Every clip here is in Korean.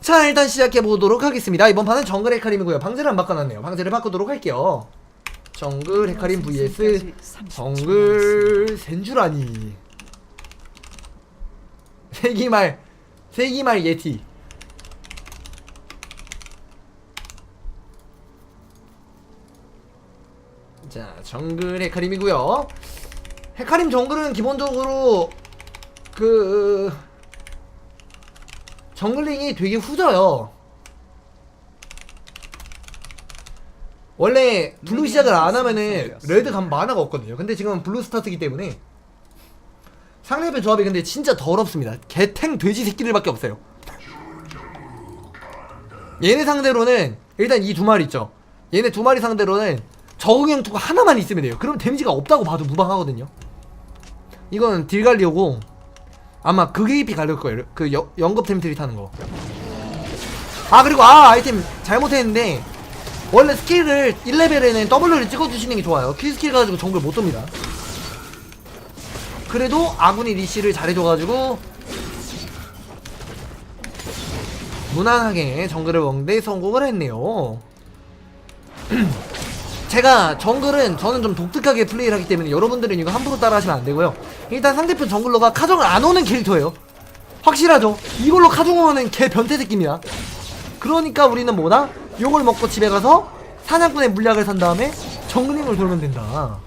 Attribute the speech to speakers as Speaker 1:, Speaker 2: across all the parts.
Speaker 1: 자 일단 시작해보도록 하겠습니다. 이번 판은 정글 헤카림이고요. 방제를 안 바꿔놨네요. 방제를 바꾸도록 할게요. 정글 헤카림 vs 정글 센주라니. 세기말 세기말 예티. 자 정글 헤카림이고요. 헤카림 정글은 기본적으로 그 정글링이 되게 후져요. 원래 블루 시작을 안 하면은 레드 가면 만화가 없거든요. 근데 지금 블루 스타트기 때문에 상대편 조합이 근데 진짜 더럽습니다. 개탱 돼지 새끼들밖에 없어요. 얘네 상대로는 일단 이 두 마리 있죠. 얘네 두 마리 상대로는 적응형 투가 하나만 있으면 돼요. 그럼 데미지가 없다고 봐도 무방하거든요. 이건 딜 갈리오고 아마 그게이피 갈릴 거예요. 그 여, 연급 템트리 타는 거 아 그리고 아 아이템 잘못했는데 원래 스킬을 1레벨에는 W를 찍어주시는 게 좋아요. 킬 스킬 가지고 정글 못 돕니다. 그래도 아군이 리시를 잘해줘가지고 무난하게 정글을 먹는데 성공을 했네요 제가 정글은 저는 좀 독특하게 플레이를 하기 때문에 여러분들은 이거 함부로 따라 하시면 안 되고요. 일단 상대편 정글러가 카정을 안 오는 캐릭터예요. 확실하죠? 이걸로 카정 오는 개 변태 새끼입니다. 그러니까 우리는 뭐다? 욕을 먹고 집에 가서 사냥꾼의 물약을 산 다음에 정글링을 돌면 된다.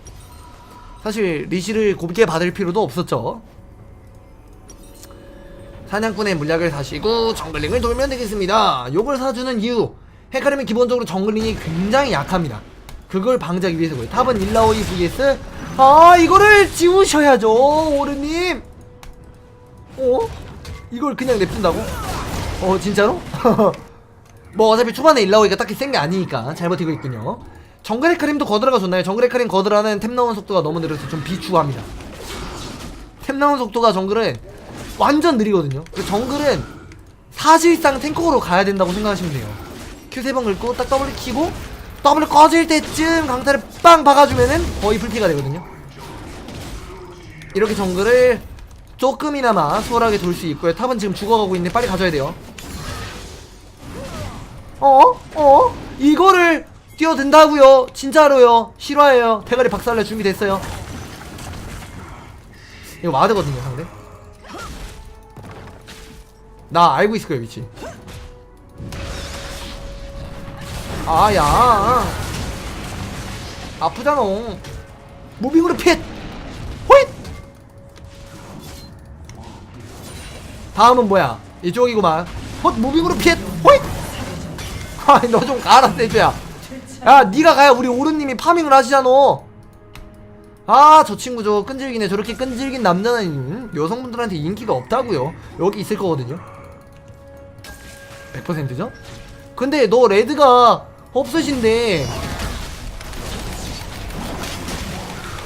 Speaker 1: 사실 리시를 곱게 받을 필요도 없었죠. 사냥꾼의 물약을 사시고 정글링을 돌면 되겠습니다. 요걸 사주는 이유. 헤카림은 기본적으로 정글링이 굉장히 약합니다 그걸 방지하기 위해서 고요 탑은 일라오이 vs 아 이거를 지우셔야죠 오르님 어? 이걸 그냥 냅둔다고? 어 진짜로? 뭐 어차피 초반에 일라오이가 딱히 센 게 아니니까 잘 버티고 있군요 정글 헤카림도 거드라가 좋나요? 정글 헤카림 거드라는 템 나오는 속도가 너무 느려서 좀 비추합니다 템 나오는 속도가 정글은 완전 느리거든요 그 정글은 사실상 탱커로 가야 된다고 생각하시면 돼요 Q 세번 긁고 딱 W 키고 W 꺼질 때쯤 강타를 빵 박아주면은 거의 풀피가 되거든요. 이렇게 정글을 조금이나마 수월하게 돌 수 있고요. 탑은 지금 죽어가고 있는데 빨리 가져야 돼요. 어? 어? 이거를 뛰어든다고요? 진짜로요? 실화예요? 대가리 박살낼 준비됐어요? 이거 와드거든요 상대. 나 알고 있을 거예요 위치 아야. 아프잖아. 무빙으로 핏. 호잇! 다음은 뭐야? 이쪽이구만. 헛 무빙으로 핏. 호잇! 아이 너좀 가라 세주야. 야 니가 가야 우리 오른님이 파밍을 하시잖아. 아 저 친구 저 끈질기네. 저렇게 끈질긴 남자는 음, 여성분들한테 인기가 없다고요? 여기 있을 거거든요. 100%죠? 근데 너 레드가 없으신데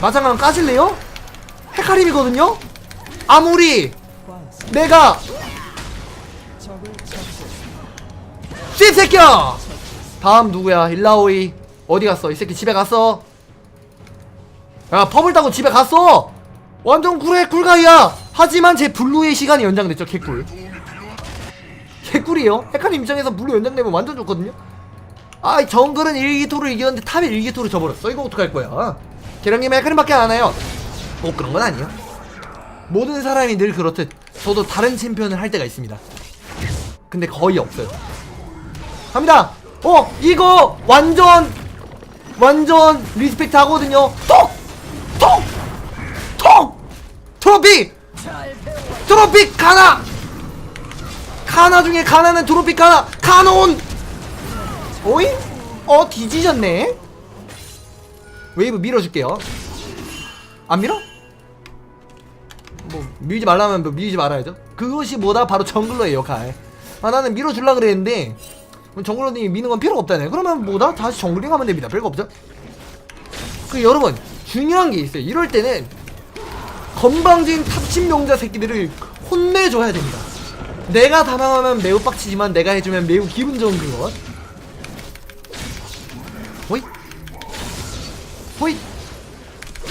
Speaker 1: 마장강 까실래요? 헤카림이거든요? 아무리 내가 씹새끼야! 다음 누구야? 일라오이. 어디 갔어? 이 새끼 집에 갔어? 야 펍을 따고 집에 갔어? 완전 꿀의 꿀가이야. 하지만 제 블루의 시간이 연장됐죠 개꿀. 개꿀이에요? 헤카림 입장에서 블루 연장되면 완전 좋거든요 아 정글은 일기토를 이겼는데 탑이 일기토를 져버렸어. 이거 어떡할 거야? 계량님 헤카림밖에 안 와요. 뭐 그런 건 아니에요. 모든 사람이 늘 그렇듯 저도 다른 챔피언을 할 때가 있습니다. 근데 거의 없어요. 갑니다! 어 이거 완전 완전 리스펙트 하거든요. 톡톡톡! 트로피! 트로피 가나! 카나 중에 가나는 트로피 가나! 카논 오잉? 어 뒤지셨네. 웨이브 밀어줄게요. 안 밀어? 뭐 밀지 말라면 뭐 밀지 말아야죠. 그것이 뭐다? 바로 정글러의 역할. 아 나는 밀어줄라 그랬는데 정글러님이 미는 건 필요가 없다네 그러면 뭐다? 다시 정글링 하면 됩니다. 별거 없죠? 그 여러분 중요한 게 있어요. 이럴 때는 건방진 탑친 명자 새끼들을 혼내줘야 됩니다. 내가 담당하면 매우 빡치지만 내가 해주면 매우 기분 좋은 그것 호잇. 호잇.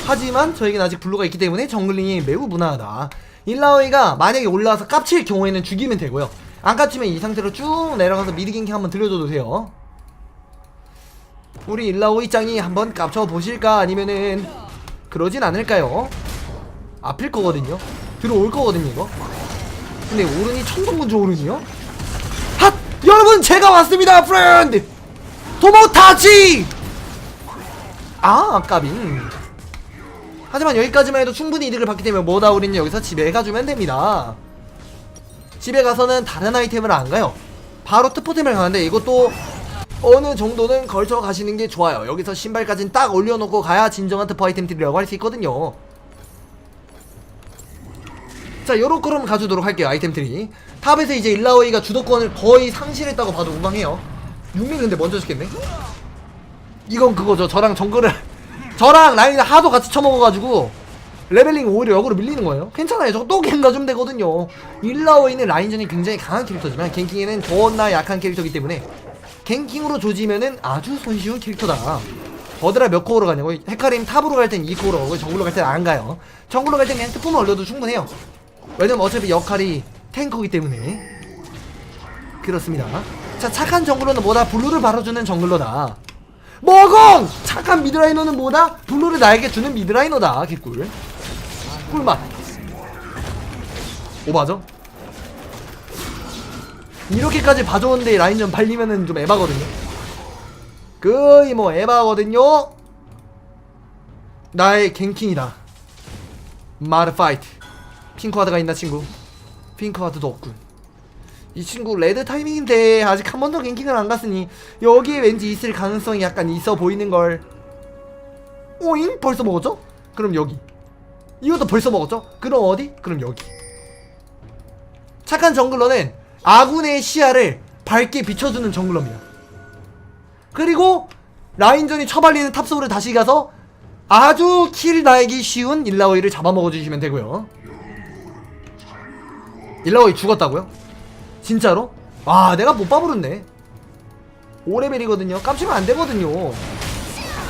Speaker 1: 하지만 저에겐 아직 블루가 있기 때문에 정글링이 매우 무난하다. 일라오이가 만약에 올라와서 깝칠 경우에는 죽이면 되고요. 안 깝치면 이 상태로 쭉 내려가서 미드 갱킹 한번 들려줘도 돼요. 우리 일라오이 짱이 한번 깝쳐 보실까? 아니면은 그러진 않을까요? 아플 거거든요. 들어올 거거든요 이거. 근데 오른이 천둥군주 오른이요? 핫! 여러분 제가 왔습니다 프렌드 도모타치 아 까빙 하지만 여기까지만 해도 충분히 이득을 받기 때문에 뭐다 우리는 여기서 집에 가주면 됩니다. 집에 가서는 다른 아이템을 안 가요. 바로 특포템을 가는데 이것도 어느 정도는 걸쳐 가시는 게 좋아요. 여기서 신발까지는 딱 올려놓고 가야 진정한 특포 아이템들이라고 할 수 있거든요. 자 요렇게럼 가주도록 할게요 아이템들이. 탑에서 이제 일라오이가 주도권을 거의 상실했다고 봐도 무방해요 육민 근데 먼저 죽겠네? 이건 그거죠. 저랑 정글을 저랑 라인을 하도 같이 쳐먹어가지고 레벨링 오히려 역으로 밀리는 거예요. 괜찮아요. 저거 또 갱가 좀 되거든요. 일라오이는 라인전이 굉장히 강한 캐릭터지만 갱킹에는 존나 약한 캐릭터이기 때문에 갱킹으로 조지면은 아주 손쉬운 캐릭터다. 버드라 몇 코어로 가냐고? 헤카림 탑으로 갈 땐 2코어로 가고 정글로 갈 땐 안 가요. 정글로 갈 땐 그냥 특품을 올려도 충분해요. 왜냐면 어차피 역할이 탱커기 때문에. 그렇습니다 자 착한 정글러는 뭐다? 블루를 바로 주는 정글러다. 먹엉! 착한 미드라이너는 뭐다? 블루를 나에게 주는 미드라이너다 개꿀. 꿀맛. 오바죠? 이렇게까지 봐줬는데 라인전 발리면은 좀 에바거든요. 거의 뭐 에바거든요. 나의 갱킹이다. 마르파이트. 핑크와드가 있나 친구? 핑크와드도 없군 이 친구 레드 타이밍인데 아직 한 번도 갱킹을 안 갔으니 여기에 왠지 있을 가능성이 약간 있어 보이는걸 오잉? 벌써 먹었죠? 그럼 여기 이것도 벌써 먹었죠? 그럼 어디? 그럼 여기 착한 정글러는 아군의 시야를 밝게 비춰주는 정글러입니다 그리고 라인전이 처발리는 탑소를 다시 가서 아주 킬 나에기 쉬운 일라오이를 잡아먹어주시면 되고요 일라오이 죽었다고요? 진짜로? 와 내가 못 봐버렸네. 5레벨이거든요. 깜치면 안되거든요.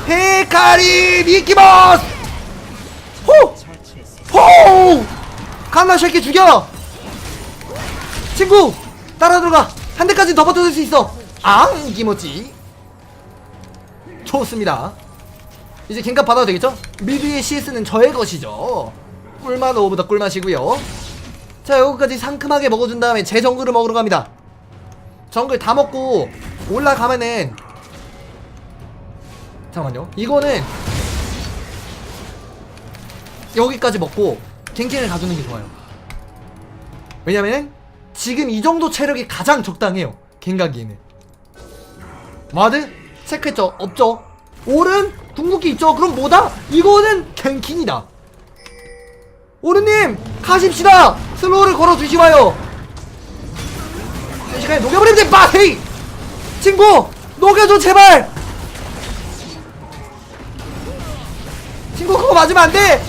Speaker 1: 헤카리 미키버스! 호! 호! 칸나 쉐키 죽여! 친구 따라 들어가. 한 대까지 더 버텨줄 수 있어. 앙 기모찌. 좋습니다. 이제 갱값 받아도 되겠죠? 미드의 CS는 저의 것이죠. 꿀맛 오브더 꿀맛이고요 자 여기까지 상큼하게 먹어준 다음에 제 정글을 먹으러 갑니다. 정글 다 먹고 올라가면은 잠깐만요. 이거는 여기까지 먹고 갱킹을 가주는 게 좋아요. 왜냐면 지금 이 정도 체력이 가장 적당해요. 갱가기에는. 마드 체크했죠? 없죠? 오른 궁극기 있죠? 그럼 뭐다? 이거는 갱킹이다 오르님 가십시다. 슬로우를 걸어주시와요. 순식간에 녹여버리면 돼 친구 녹여줘 제발! 친구 그거 맞으면 안돼!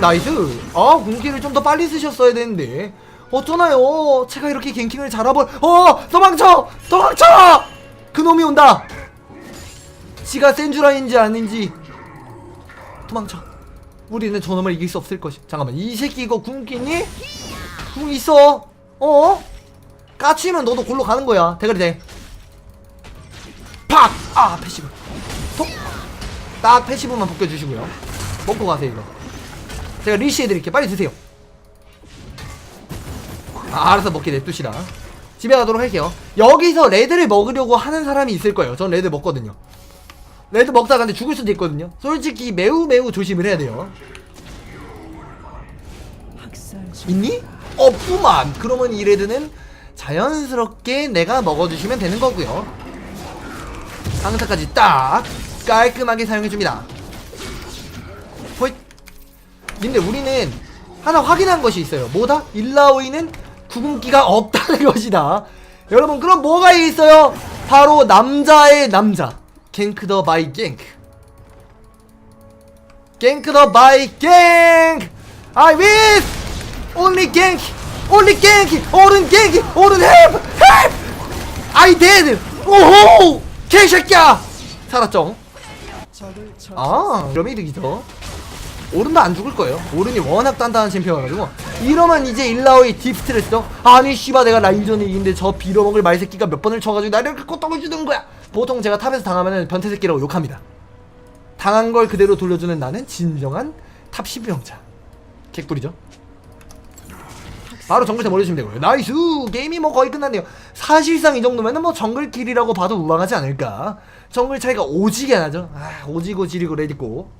Speaker 1: 나이스. 아 궁기를 좀 더 빨리 쓰셨어야 되는데. 어쩌나요? 제가 이렇게 갱킹을 잘하버 어 도망쳐! 도망쳐! 그놈이 온다. 지가 센주라인지 아닌지. 도망쳐 우리는 저놈을 이길 수 없을 것이. 잠깐만 이 새끼 이거 궁 끼니? 궁 있어? 어? 까치면 너도 골로 가는 거야. 대가리 대 팍! 아 패시브. 톡 딱 패시브만 벗겨주시고요. 먹고 가세요 이거. 제가 리시 해드릴게요. 빨리 드세요. 아, 알아서 먹게 냅두시다 집에 가도록 할게요. 여기서 레드를 먹으려고 하는 사람이 있을 거예요. 전 레드 먹거든요 레드 먹다가 근데 죽을 수도 있거든요. 솔직히 매우 매우 조심을 해야 돼요. 있니? 없구만 그러면 이 레드는 자연스럽게 내가 먹어주시면 되는 거고요. 강타까지 딱 깔끔하게 사용해줍니다. 호잇. 근데 우리는 하나 확인한 것이 있어요. 뭐다? 일라오이는 구금기가 없다는 것이다. 여러분 그럼 뭐가 있어요? 바로 남자의 남자 갱크 더 바이 갱크 갱크 더 바이 갱크 I win only 갱크 only 갱크 오른 갱크 오른 헬프 헬프 I did. 오호 개새끼야. 살았죠? 아 그럼 이득이죠 오른도 안 죽을 거예요. 오른이 워낙 단단한 챔피언이가지고. 이러면 이제 일라오이 딥스트레스죠. 아니 씨바 내가 라인전에 이긴데 저 빌어먹을 말새끼가 몇 번을 쳐가지고 나를 꼬떡을 주는 거야 보통 제가 탑에서 당하면은 변태 새끼라고 욕합니다. 당한 걸 그대로 돌려주는 나는 진정한 탑 12명자 개꿀이죠? 바로 정글에 몰려주시면 되고요. 나이스! 게임이 뭐 거의 끝났네요. 사실상 이 정도면은 뭐 정글킬이라고 봐도 무방하지 않을까. 정글 차이가 오지게 나죠? 아 오지고 지리고 레디고.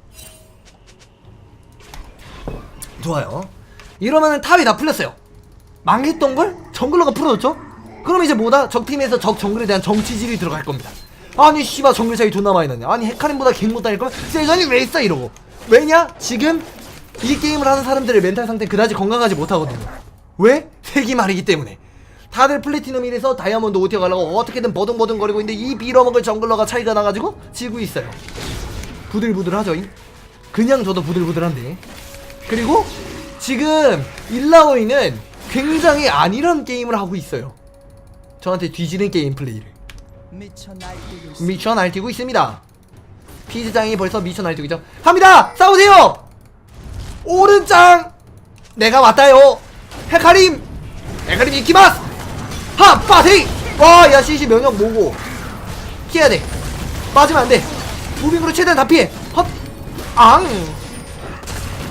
Speaker 1: 좋아요. 이러면은 탑이 다 풀렸어요. 망했던 걸 정글러가 풀어줬죠? 그럼 이제 뭐다? 적팀에서 적 정글에 대한 정치질이 들어갈 겁니다 아니 씨발 정글 차이 존나 많이 났네. 아니 헤카림보다 갱 못 다닐 거면 세전이 왜 있어 이러고. 왜냐? 지금 이 게임을 하는 사람들의 멘탈 상태 그다지 건강하지 못하거든요. 왜? 세기 말이기 때문에. 다들 플래티넘 1에서 다이아몬드 5티어 가려고 어떻게든 버둥버둥거리고 있는데 이 빌어먹을 정글러가 차이가 나가지고 지고 있어요. 부들부들하죠 이? 그냥 저도 부들부들한데. 그리고 지금 일라오이는 굉장히 안일한 게임을 하고 있어요. 저한테 뒤지는 게임 플레이를 미쳐 날뛰고 있습니다. 피즈장이 벌써 미쳐 날뛰고 있죠. 갑니다! 싸우세요! 오른짱! 내가 왔다요! 헤카림! 헤카림 이키마스! 하! 빠세이! 와야 CC 면역 모고? 피해야 돼. 빠지면 안 돼. 무빙으로 최대한 다 피해. 헛 앙!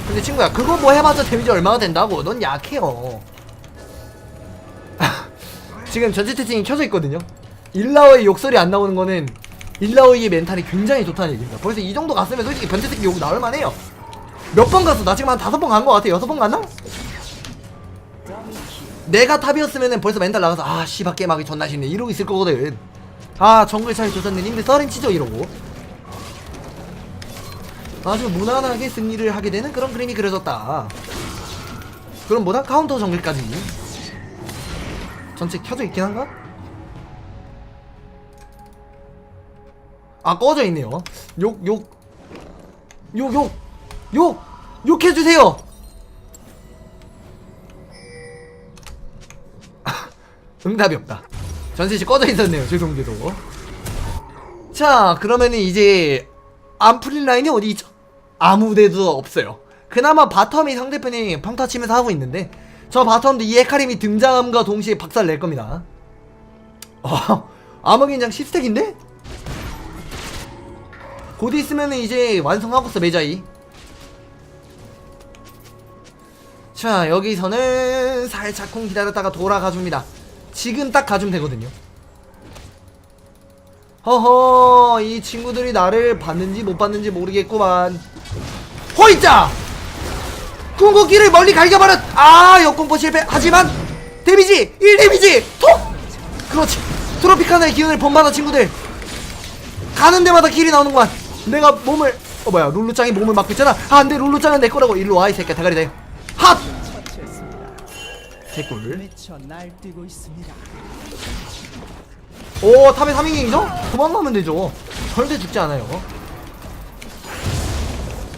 Speaker 1: 근데 친구야 그거 뭐 해봤자 데미지 얼마나 된다고? 넌 약해요. 지금 전체 채팅이 켜져 있거든요 일라오의 욕설이 안 나오는 거는 일라오의 멘탈이 굉장히 좋다는 얘기입니다. 벌써 이 정도 갔으면 솔직히 변태새끼 욕 나올 만 해요. 몇 번 갔어? 나 지금 한 다섯 번 간 거 같아. 여섯 번 갔나? 내가 탑이었으면은 벌써 멘탈 나가서 아 씨발 게임하기 존나 싫네. 이러고 있을 거거든. 아 정글 차이 조졌네 님들 썰인 치죠 이러고. 아주 무난하게 승리를 하게 되는 그런 그림이 그려졌다. 그럼 뭐다? 카운터 정글까지. 전체 켜져 있긴 한가? 아 꺼져 있네요. 욕 욕. 욕 욕. 욕. 욕해주세요. 응답이 없다. 전세시 꺼져 있었네요. 죄송게도 자 그러면은 이제 안 풀린 라인이 어디 있죠? 아무데도 없어요. 그나마 바텀이 상대편이 평타 치면서 하고 있는데 저 바텀도 이 헤카림이 등장함과 동시에 박살 낼 겁니다. 어, 암흑인장 10스택인데? 곧 있으면은 이제 완성하고서 매자이. 자 여기서는 살짝쿵 기다렸다가 돌아가 줍니다. 지금 딱 가주면 되거든요. 허허 이 친구들이 나를 봤는지 못 봤는지 모르겠구만. 호이자! 궁극기를 멀리 갈겨버렸 아 역공포 실패. 하지만 데미지 1 데미지 톡! 그렇지. 트로피카나의 기운을 본받아 친구들. 가는 데마다 길이 나오는구만 내가 몸을 어 뭐야 룰루짱이 몸을 막고 있잖아 아 안돼 룰루짱은 내 거라고 일로 와 이 새끼야 대가리 대핫
Speaker 2: 처치했습니다.
Speaker 1: 개꿀. 오 탑에 3인갱이죠? 도망가면 되죠 절대 죽지 않아요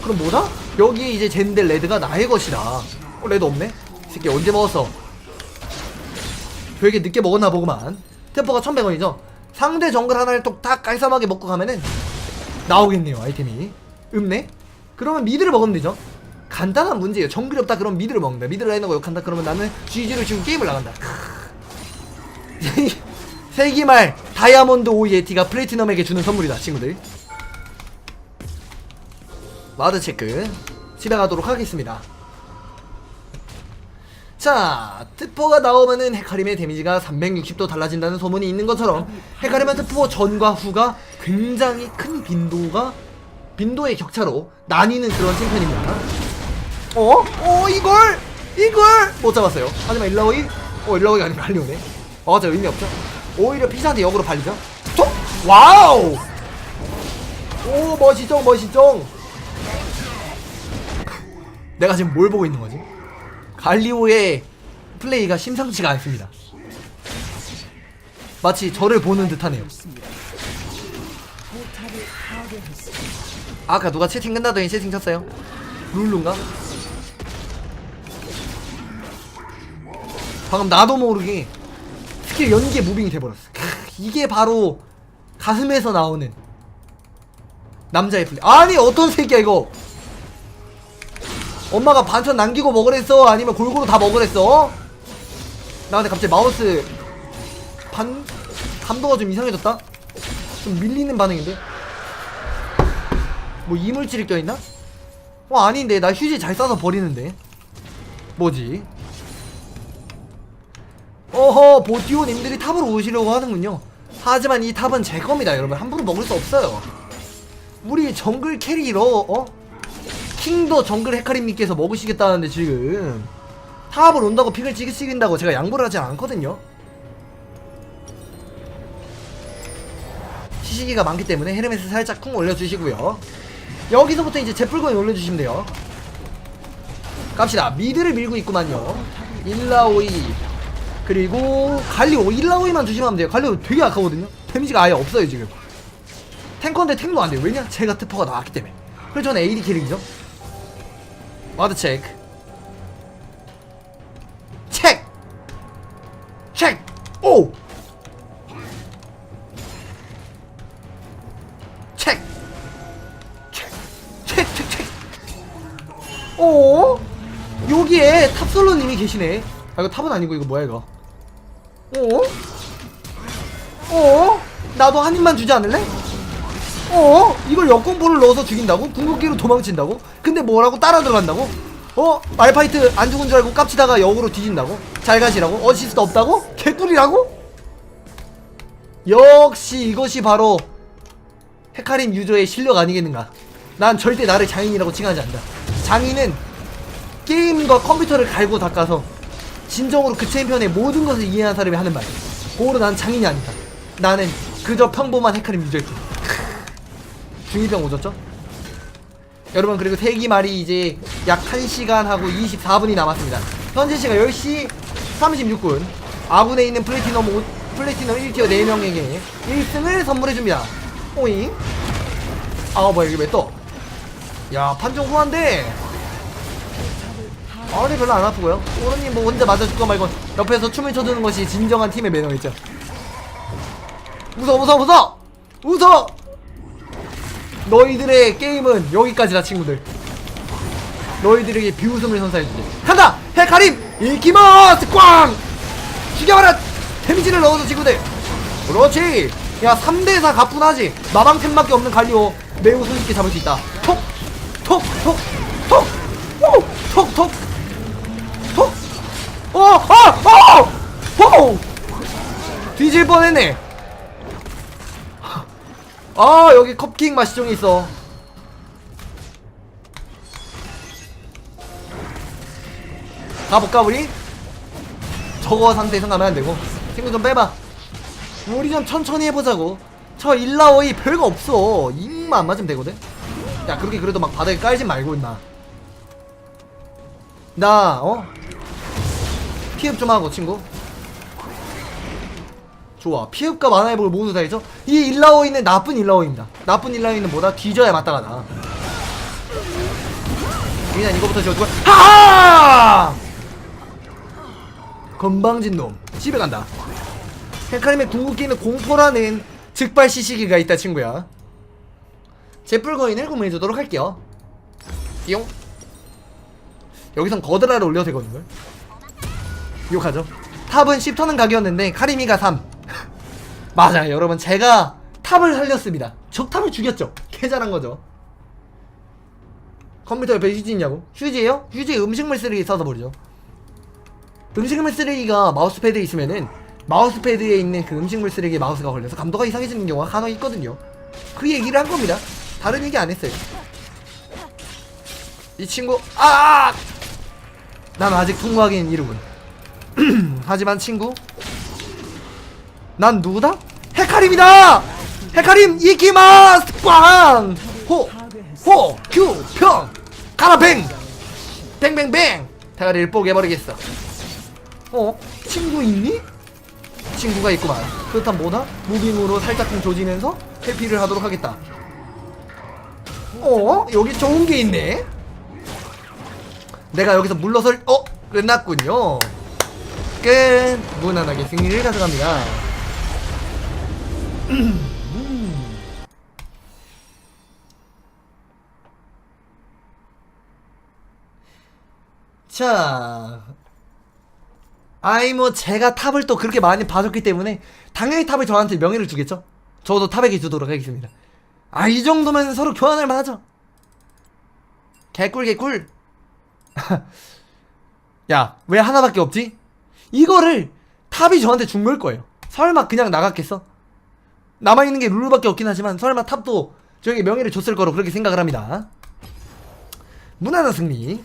Speaker 1: 그럼 뭐다? 여기에 이제 젠델 레드가 나의 것이다 어 레드 없네? 이 새끼 언제 먹었어 되게 늦게 먹었나 보구만 템포가 1100원이죠 상대 정글 하나를 뚝딱 깔쌈하게 먹고 가면은 나오겠네요 아이템이. 읍네? 그러면 미드를 먹으면 되죠. 간단한 문제예요. 정글이 없다 그러면 미드를 먹는다. 미드를 라인하고 욕한다 그러면 나는 GG로 지금 게임을 나간다. 세기말 다이아몬드 오 예티가 플래티넘에게 주는 선물이다 친구들. 마드 체크. 집에 가도록 하겠습니다 자 트포가 나오면은 헤카림의 데미지가 360도 달라진다는 소문이 있는 것처럼 헤카림은 트포 전과 후가 굉장히 큰 빈도가 빈도의 격차로 나뉘는 그런 챔피언입니다. 어? 어 이걸? 이걸? 못 잡았어요. 하지만 일라오이? 어 일라오이가 아니면 할리오네. 어 맞아 의미 없죠. 오히려 피사한테 역으로 팔리죠. 톡! 와우! 오 멋있죠 멋있죠. 내가 지금 뭘 보고 있는 거지 갈리오의 플레이가 심상치가 않습니다. 마치 저를 보는 듯하네요. 아까 누가 채팅 끝나더니 채팅 쳤어요? 룰루인가? 방금 나도 모르게 스킬 연기에 무빙이 돼버렸어. 크, 이게 바로 가슴에서 나오는 남자의 플레이. 아니 어떤 새끼야 이거 엄마가 반찬 남기고 먹으랬어? 아니면 골고루 다 먹으랬어? 나 근데 갑자기 마우스 반 감도가 좀 이상해졌다? 좀 밀리는 반응인데? 뭐 이물질이 껴있나? 어 아닌데 나 휴지 잘 싸서 버리는데 뭐지? 어허 보티오님들이 탑으로 오시려고 하는군요 하지만 이 탑은 제 겁니다 여러분 함부로 먹을 수 없어요 우리 정글 캐리로 어? 킹도 정글 헤카림님께서 먹으시겠다는데 지금. 탑을 온다고 픽을 찍으신다고 제가 양보를 하지 않거든요. 시시기가 많기 때문에 헤르메스 살짝 쿵 올려주시고요. 여기서부터 이제 제풀거인 올려주시면 돼요. 갑시다. 미드를 밀고 있구만요. 일라오이. 그리고 갈리오. 일라오이만 조심하면 돼요. 갈리오 되게 약하거든요. 데미지가 아예 없어요 지금. 탱커인데 탱도 안돼요. 왜냐? 제가 트퍼가 나왔기 때문에. 그래서 저는 AD 캐릭이죠 와드 체크 체크 체크 오 체크 체크 체크 체크 체크 오 여기에 탑솔로님이 계시네 아 이거 탑은 아니고 이거 뭐야 이거 어? 어? 나도 한 입만 주지 않을래? 어? 이걸 역공포를 넣어서 죽인다고? 궁극기로 도망친다고? 근데 뭐라고 따라 들어간다고? 어? 말파이트 안 죽은 줄 알고 깝치다가 역으로 뒤진다고? 잘 가시라고? 어시스트 없다고? 개꿀이라고? 역시 이것이 바로 헤카림 유저의 실력 아니겠는가 난 절대 나를 장인이라고 칭하지 않는다 장인은 게임과 컴퓨터를 갈고 닦아서 진정으로 그 챔피언의 모든 것을 이해하는 사람이 하는 말 고로 난 장인이 아니다 나는 그저 평범한 헤카림 유저일 뿐 중2병 오졌죠? 여러분 그리고 세기 말이 이제 약 1시간 하고 24분이 남았습니다. 현재 시간 10시 36분. 아군에 있는 플래티넘 오, 플래티넘 1티어 4명에게 1승을 선물해줍니다. 오잉? 아 뭐야 이게 왜 떠? 야 판정 후한데. 아니 별로 안 아프고요. 오르님 뭐 혼자 맞아줄 거 말고 옆에서 춤을 춰주는 것이 진정한 팀의 매너겠죠. 웃어 웃어 웃어! 웃어 너희들의 게임은 여기까지다 친구들 너희들에게 비웃음을 선사해주지 간다! 헤카림! 일키머스 꽝! 죽여봐라! 데미지를 넣어줘 친구들 그렇지 야 3대4 가뿐하지 마방템밖에 없는 갈리오 매우 손쉽게 잡을 수 있다 톡! 톡! 톡! 톡! 오! 톡! 톡! 톡! 어! 어! 어! 오! 뒤질 뻔했네 아 여기 컵킹 맛시종이 있어. 가볼까 우리? 저거 상태에서 가면 안되고. 친구 좀 빼봐. 우리 좀 천천히 해보자고. 저 일라오이 별거 없어. 입만 안 맞으면 되거든? 야 그렇게 그래도 막 바닥에 깔지 말고 임마. 나 어? 피흡 좀 하고 친구 좋아. 피흡과 만화의 복을 모두 다 해서 이 일라오이는 나쁜 일라오이입니다. 나쁜 일라오이는 뭐다? 뒤져야 나 그냥 이거부터 지어주고. 하하! 건방진 놈. 집에 간다. 헤카림의 궁극기는 공포라는 즉발 시시기가 있다 친구야. 제뿔거인을 구매해주도록 할게요. 띠용. 여기선 거드라를 올려도 되거든요. 욕하죠. 탑은 10터는 각이었는데 카리미가 3 맞아요 여러분. 제가 탑을 살렸습니다. 적탑을 죽였죠. 개잘한 거죠. 컴퓨터 옆에 휴지 있냐고? 휴지에요? 휴지에 음식물 쓰레기 써서 버리죠. 음식물 쓰레기가 마우스패드에 있으면은 마우스패드에 있는 그 음식물 쓰레기에 마우스가 걸려서 감도가 이상해지는 경우가 간혹 있거든요. 그 얘기를 한 겁니다. 다른 얘기 안 했어요. 이 친구 아! 난 아직 통과하기는 이르군. 하지만 친구 난 누구다? 헤카림이다! 헤카림 이키마스 꽝! 호! 호! 큐! 평! 가라뱅! 뱅뱅뱅! 대가리를 뽀개버리겠어 어? 친구 있니? 친구가 있구만 그렇다면 뭐다? 무빙으로 살짝 좀 조지면서 회피를 하도록 하겠다 어? 여기 좋은 게 있네 내가 여기서 물러설 어? 끝났군요 끝 무난하게 승리를 가져갑니다 자 아이 뭐 제가 탑을 또 그렇게 많이 봐줬기 때문에 당연히 탑을 저한테 명예를 주겠죠. 저도 탑에게 주도록 하겠습니다. 아 이 정도면 서로 교환할 만하죠. 개꿀 개꿀. 야 왜 하나밖에 없지? 이거를 탑이 저한테 준 걸 거예요. 설마 그냥 나갔겠어? 남아있는 게 룰루밖에 없긴 하지만 설마 탑도 저에게 명예를 줬을 거로 그렇게 생각을 합니다. 무난한 승리